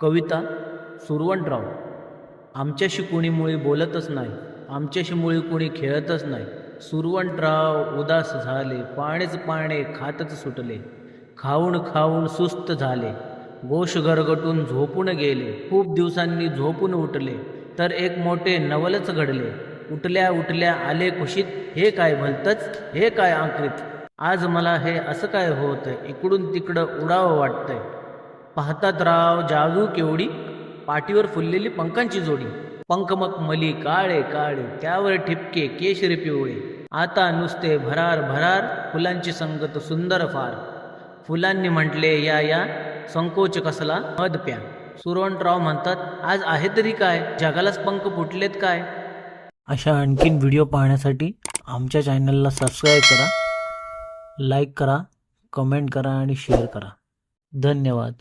कविता सुरवंतराव आमच्याशी कोणी मुळी बोलतच नाही. आमच्याशी मुळी कोणी खेळतच नाही. सुरवंतराव उदास झाले. पाणीच पाणे खातच सुटले. खाऊन खाऊन सुस्त झाले. गोश गरगटून झोपून गेले. खूप दिवसांनी झोपून उठले. तर एक मोठे नवलच घडले. उठल्या उठल्या आले कुशीत हे काय भलतंच हे काय आकृत आज मला हे असं काय होतं इकडून तिकडं उडावं वाटतंय. पाहतात राव जादू केवढी? पाठीवर फुललेली पंखांची जोडी. पंखमक मली काळे काळे त्यावर ठिपके केशरी पिवळे. आता नुसते भरार भरार फुलांची संगत सुंदर फार. फुलांनी म्हटले या या संकोच कसला? मध प्या. सुरवंतराव म्हणतात आज आहे तरी काय? जगालाच पंख फुटलेत काय? अशा आणखीन व्हिडिओ पाहण्यासाठी आमच्या चॅनलला सबस्क्राईब करा लाईक करा कमेंट करा आणि शेअर करा. धन्यवाद.